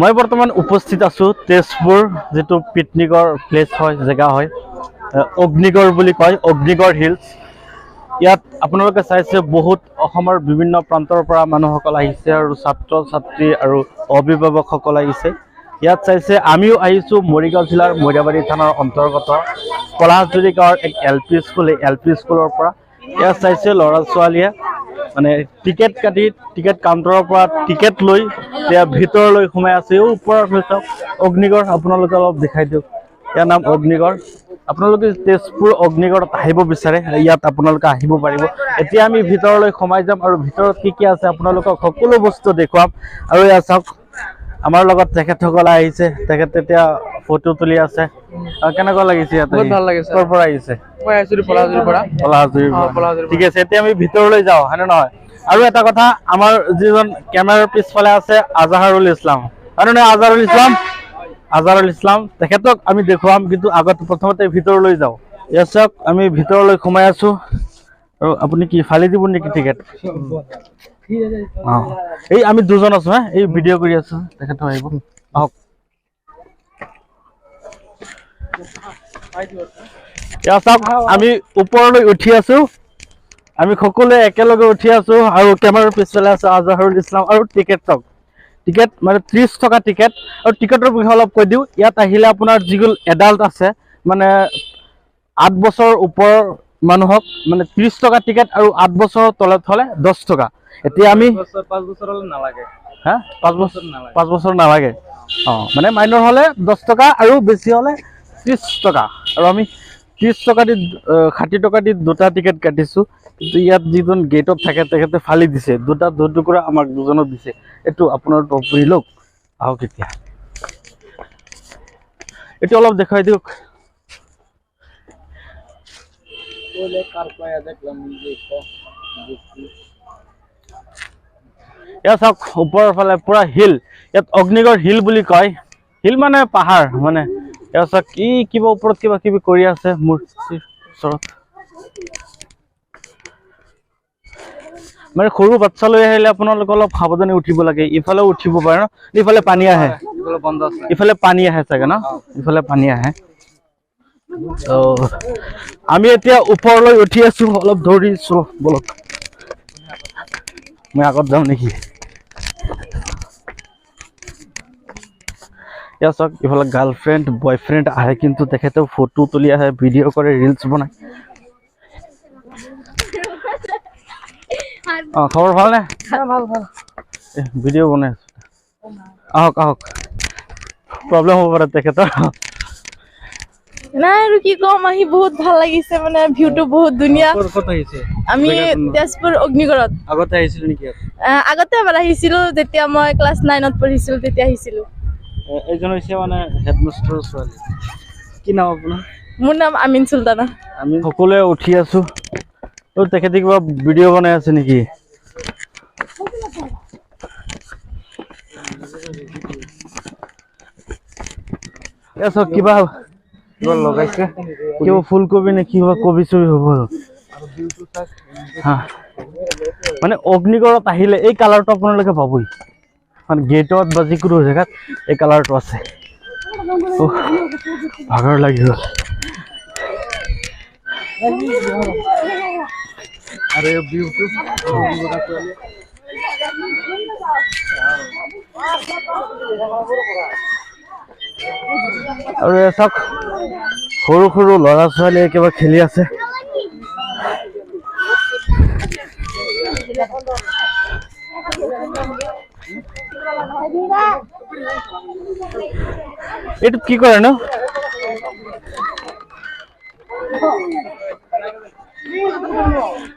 মই বৰ্তমান উপস্থিত আছোঁ তেজপুৰ যিটো পিকনিকৰ প্লেচ হয় জেগা হয় অগ্নিগড় বুলি কয় অগ্নিগড় হিলছ ইয়াত আপোনালোকে চাইছে বহুত অসমৰ বিভিন্ন প্ৰান্তৰ পৰা মানুহসকল আহিছে আৰু ছাত্ৰ ছাত্ৰী আৰু অভিভাৱকসকল আহিছে। ইয়াত চাইছে আমিও আহিছোঁ মৰিগাঁও জিলাৰ মৰিয়াবাৰী থানাৰ অন্তৰ্গত। পলাশজুৰি গাঁৱৰ এক এল পি স্কুল এই এল পি স্কুলৰ পৰা। ইয়াত চাইছে ল'ৰা ছোৱালীয়ে মানে টিকেট কাটি টিকেট কাউণ্টাৰৰ পৰা টিকেট লৈ এতিয়া ভিতৰলৈ সোমাই আছে। এই ওপৰৰ ফালে চাওক অগ্নিগড় আপোনালোকে অলপ দেখাই দিয়ক। ইয়াৰ নাম অগ্নিগড়। আপোনালোকে তেজপুৰ অগ্নিগড়ত আহিব বিচাৰে ইয়াত আপোনালোকে আহিব পাৰিব। এতিয়া আমি ভিতৰলৈ সোমাই যাম আৰু ভিতৰত কি কি আছে আপোনালোকক সকলো বস্তু দেখুৱাম। আৰু ইয়াত চাওক আমাৰ লগত তেখেতসকল আহিছে। তেখেতে এতিয়া ফটো তুলি আছে। কেনেকুৱা লাগিছে ইয়াত? বহুত ভালো লাগিছে। ক'ৰ পৰা আহিছে? মই আহিছিলোঁ পলাজুৰিৰ পৰা। পলাশজুৰিৰ পৰা। ঠিক আছে এতিয়া আমি ভিতৰলৈ যাওঁ হয়নে নহয়? আৰু এটা কথা আমাৰ যিজন কেমেৰাৰ পিছফালে আছে আজাহাৰুল ইছলাম। হয়নে নহয় আজাহাৰুল ইছলাম? আজাহাৰুল ইছলাম তেখেতক আমি দেখুৱাম কিন্তু আগত প্ৰথমতে ভিতৰলৈ যাওঁ। ইয়াত চাওক আমি ভিতৰলৈ সোমাই আছো। আৰু আপুনি কি ফালি দিব নেকি টিকেট? এই আমি দুজন আছো হা? এই ভিডিঅ' কৰি আছো তেখেতো আহিব। আহক। আমি ওপৰলৈ উঠি আছো। আমি সকলোৱে একেলগে উঠি আছো আৰু কেমেৰাৰ পিছফালে আছে আজহাৰুল ইছলাম আৰু টিকেট চাওক। টিকেট মানে ত্ৰিছ টকা টিকেট। আৰু টিকেটৰ বিষয়ে অলপ কৈ দিওঁ। ইয়াত আহিলে আপোনাৰ যিবোৰ এডাল্ট আছে মানে আঠ বছৰৰ ওপৰৰ মানুহক মানে ত্ৰিছ টকা টিকেট আৰু আঠ বছৰৰ তলত হ'লে দহ টকা। এতিয়া আমি পাঁচ বছৰ হ'লে নালাগে। হা? পাঁচ বছৰ নালাগে। পাঁচ বছৰ নালাগে। অঁ মানে মাইনৰ হ'লে দহ টকা আৰু বেছি হ'লে ত্ৰিছ টকা। আৰু আমি ত্ৰিছ টকা দি ষাঠি টকা দি দুটা টিকেট কাটিছোঁ। কিন্তু ইয়াত যিজন গেটত থাকে তেখেতে ফালি দিছে। দুটা দুটুকুৰা আমাক দুজনক দিছে। এইটো আপোনাৰ টপৰি লওক। আহক এতিয়া। এইটো অলপ দেখুৱাই দিয়ক। ইয়াত চাওক ওপৰৰ ফালে পুৰা হিল। ইয়াত অগ্নিগড় হিল বুলি কয়। হিল মানে পাহাৰ মানে। ইয়াত চাওক কি কিবা ওপৰত কিবা কিবি কৰি আছে মূৰ্তিৰ ওচৰত। মানে সৰু বাচ্ছা লৈ আহিলে আপোনালোকে অলপ সাৱধানে উঠিব লাগে। ইফালেও উঠিব পাৰে ন? ইফালে পানী আহে। ইফালে পানী আহে চাগে ন? ইফালে পানী আহে। আমি এতিয়া ওপৰলৈ উঠি আছো অলপ দৌৰিছো বলক মই আগত যাওঁ নেকি? ইয়াৰ চাওক ইফালে গাৰ্লফ্ৰেণ্ড বয়ফ্ৰেণ্ড আহে কিন্তু তেখেতেও ফটো তুলি আহে ভিডিঅ' কৰে ৰিলচ বনায়। অঁ খবৰ ভালনে? ভালো ভালো। ভিডিঅ' বনাই আছো। আহক আহক। প্ৰব্লেম হ'ব পাৰে তেখেতৰ। নাই আৰু কি ক'ম আহি বহুত ভাল লাগিছে মানে ভিউটো বহুত ধুনীয়া। আমি? তেজপুৰ অগ্নিগড়ত। আগতে আহিছিল নেকি আগতে এবাৰ আহিছিলো যেতিয়া মই ক্লাছ নাইনত পঢ়িছিলো তেতিয়া আহিছিলো। এইজন হৈছে মানে হেডমাষ্টাৰৰ ছোৱালী। কি নাম আপোনাৰ? মোৰ নাম আমিন চুলতানা। আমি সকলোৱে উঠি আছো। তেখেতে কিবা ভিডিঅ' বনাই আছে নেকি? কিবা কিবা লগাইছে? কিবা ফুলকবি নে কিবা কবি চবি হ'ব হা। মানে অগ্নিগড়ত আহিলে এই কালাৰটো আপোনালোকে পাবই। মানে গেটত বা যিকোনো জেগাত এই কালাৰটো আছে। ভাগৰ লাগি গ'ল। আৰু আৰু চাওক সৰু সৰু ল'ৰা ছোৱালীয়ে কিবা খেলি আছে। এইটো কি কৰে ন?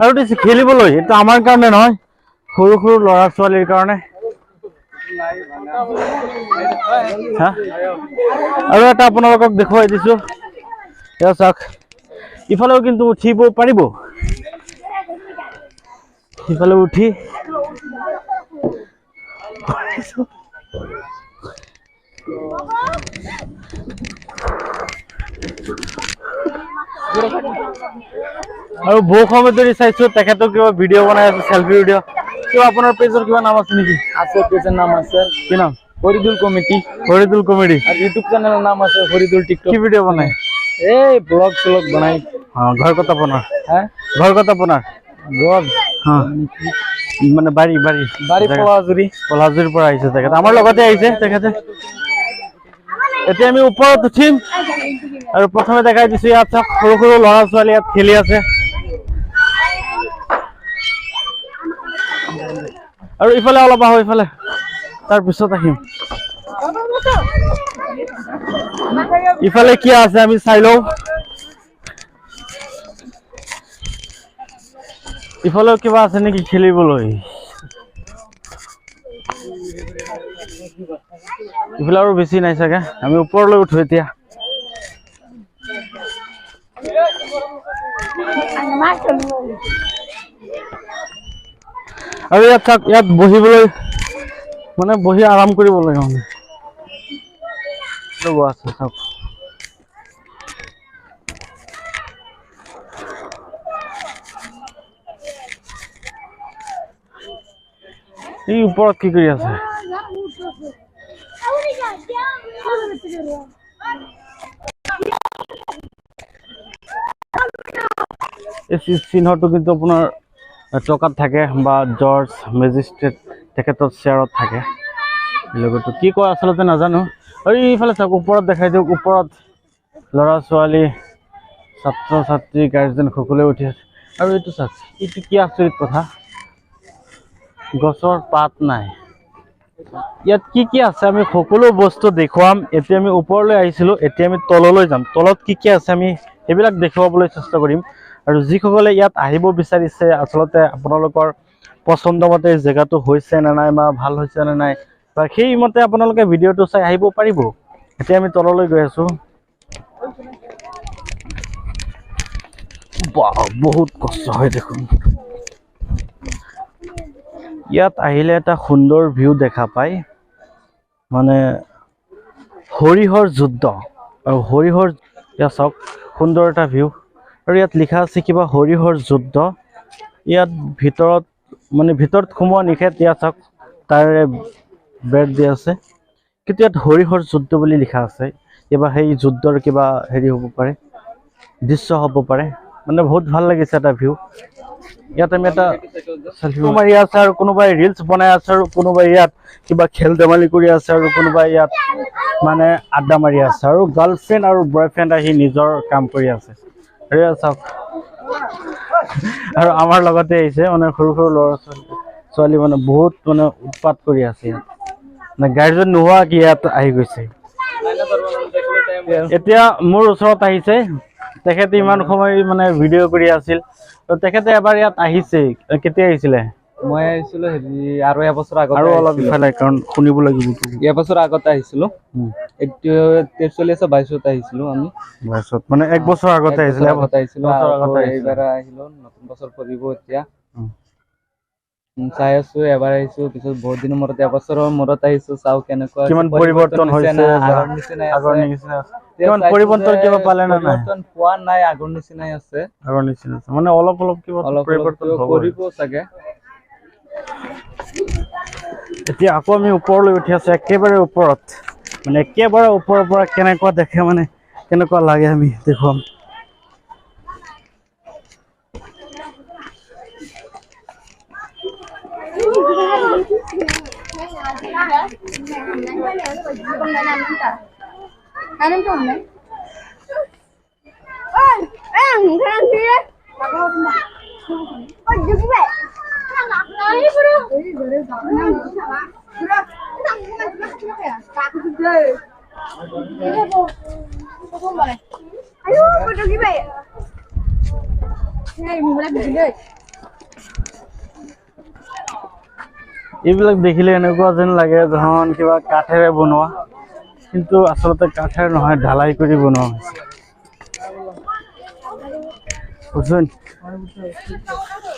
আৰু দিছে খেলিবলৈ এইটো আমাৰ কাৰণে নহয় সৰু সৰু ল'ৰা ছোৱালীৰ কাৰণে। আৰু এটা আপোনালোকক দেখুৱাই দিছো। চাওক। ইফালেও কিন্তু উঠিব পাৰিব। সিফালে উঠি। আৰু বহু সময় ধৰি চাইছো তেখেতক কিবা ভিডিঅ' বনাই আছে চেল্ফি ভিডিঅ' কিবা আপোনাৰ পেজৰ কিবা নাম আছে নেকি? আছে পেজৰ নাম আছে। কি নাম? ফরিদুল কমিটি। ফরিদুল কমেডি আর ইউটিউব চ্যানেলের নাম আছে ফরিদুল টিকটক কি ভিডিও বনায়? এই ব্লগ স্লগ বানাই। হ্যাঁ ঘৰ কথা আপোনাৰ হ্যাঁ? ঘৰ কথা আপোনাৰ ব্লগ হ্যাঁ। মানে বাৰী বাৰী বাড়ি পলাজুরি। পলাজুৰিৰ পৰা আহিছে তেখেত আমাৰ লগতে আহিছে তেখেতে এতিয়া আমি ওপৰত উঠিম। আৰু প্ৰথমে দেখাই দিছো ইয়াত চাওক সৰু সৰু ল'ৰা ছোৱালী ইয়াত খেলি আছে। আৰু ইফালে অলপ আহো, ইফালে। তাৰপিছত আহিম। ইফালে কি আছে আমি চাই লওঁ। ইফালেও কিবা আছে নেকি খেলিবলৈ? ইফালে আৰু বেছি নাই চাগে। আমি ওপৰলৈ উঠো এতিয়া। আৰু ইয়াত চাওক ইয়াত বহিবলৈ মানে বহি আৰাম কৰিব লাগে মানে। ৰ'ব, আছে, চাওক। এই ওপৰত কি কৰি আছে? এই চিহ্নটো কিন্তু আপোনাৰ টকাত থাকে বা জৰ্জ মেজিষ্ট্ৰেট তেখেতৰ শ্বেয়াৰত থাকে। লগতো কি কয় আচলতে নাজানো। আৰু এইফালে চাওক ওপৰত দেখাই দিয়ক ওপৰত ল'ৰা ছোৱালী ছাত্ৰ ছাত্ৰী গাৰ্জেন সকলোৱে উঠি আছে। আৰু এইটো চাওক এইটো কি আচৰিত কথা? গছৰ পাত নাই। ইয়াত কি কি আছে আমি সকলো বস্তু দেখুৱাম। এতিয়া আমি ওপৰলৈ আহিছিলোঁ এতিয়া আমি তললৈ যাম। তলত কি কি আছে আমি সেইবিলাক দেখুৱাবলৈ চেষ্টা কৰিম। আৰু যিসকলে ইয়াত আহিব বিচাৰিছে আচলতে আপোনালোকৰ পচন্দ মতে জেগাটো হৈছে নে নাই বা ভাল হৈছে নে নাই বা সেইমতে আপোনালোকে ভিডিঅ'টো চাই আহিব পাৰিব। এতিয়া আমি তললৈ গৈ আছোঁ। বাহ, বহুত কষ্ট হয় দেখোন। ইয়াত আহিলে এটা সুন্দৰ ভিউ দেখা পায়। মানে সৰিয়হৰ যুদ্ধ। আৰু সৰিয়হৰ ইয়াত চাওক সুন্দৰ এটা ভিউ। আৰু ইয়াত লিখা আছে কিবা সৰিয়হৰ যুদ্ধ। ইয়াত ভিতৰত মানে ভিতৰত সোমোৱা নিষেধ ইয়াত চাওক, তাৰে বেৰ দিয়া আছে। কিন্তু ইয়াত সৰিয়হৰ যুদ্ধ বুলি লিখা আছে। কিবা সেই যুদ্ধৰ কিবা হেৰি হ'ব পাৰে, দৃশ্য হ'ব পাৰে। মানে বহুত ভালো লাগিছে এটা ভিউ ইয়াত আমি এটা চেলফি মাৰি আছে আৰু কোনোবাই ৰিলচ বনাই আছে আৰু কোনোবাই ইয়াত কিবা খেল ধেমালি কৰি আছে আৰু কোনোবাই ইয়াত মানে আড্ডা মাৰি আছে। আৰু গাৰ্লফ্ৰেণ্ড আৰু বয়ফ্ৰেণ্ড আহি নিজৰ কাম কৰি আছে। আৰু আমাৰ লগতে আহিছে মানে সৰু সৰু ল'ৰা ছোৱালী ছোৱালী মানে বহুত মানে উৎপাত কৰি আছে ইয়াত। মানে গাৰ্জেন নোহোৱা কি ইয়াত আহি গৈছে। এতিয়া মোৰ ওচৰত আহিছে। তেখেতে ইমান সময় মানে ভিডিঅ' কৰি আছিল। তেখেতে এবাৰ ইয়াত আহিছে। কেতিয়া আহিছিলে? মই আহিছিলো আৰু এবছৰ আগত আৰু অলপ ইফালে কাৰণ শুনিব লাগিব এবছৰ আগতে আহিছিলো। আমি। মানে এক বছৰ আগতে এক আহিছিলে। বছৰ আগতে আহিছিলো বছৰ আৰু আগতে আহিছিলে। এইবাৰ আহিলো নতুন বছৰ পৰিব এতিয়া। উম। উম, চাই আছো এবাৰ আহিছো পিছত বহুত দিনৰ মূৰত এবছৰৰ মূৰত আহিছো চাও কেনেকুৱা কিমান আছে, পৰিৱৰ্তন হৈছে না, বা আগৰ নিচিনাই আগৰ আছে। নিচিনা এতিয়া কিমান চাইছো পৰিৱৰ্তন যে কিবা পালে নে নাই? পৰিৱৰ্তন পোৱা নাই আগৰ নিচিনাই আছে। আগৰ নিচিনা আছে। মানে অলপ অলপ কিবা পৰিৱৰ্তন। কৰিব চাগে। এতিয়া আকৌ আমি ওপৰলৈ উঠি আছো একেবাৰে ওপৰত। মানে একেবাৰে ওপৰৰ পৰা কেনেকুৱা দেখে মানে কেনেকুৱা লাগে আমি দেখুৱাম। এইবিলাক দেখিলে এনেকুৱা যেন লাগে ধৰণ কিবা কাঠেৰে বনোৱা, কিন্তু আচলতে কাঠেৰে নহয়, ঢালাই কৰি বনোৱা হৈছে। বুজিছ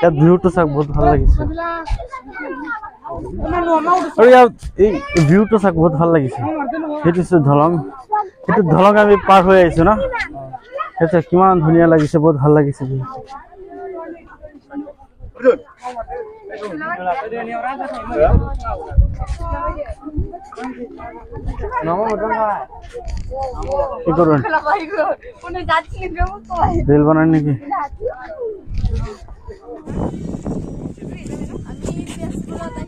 ইয়াত ভিউটো চাওক বহুত ভাল লাগিছে। আৰু ইয়াত এই ভিউটো চাওক বহুত ভাল লাগিছে। সেইটো দলং সেইটো দলং আমি পাৰ হৈ আহিছো ন? সেইটো কিমান ধুনীয়া লাগিছে বহুত ভাল লাগিছে। কি করবেন? রিল বানান নাকি? আমি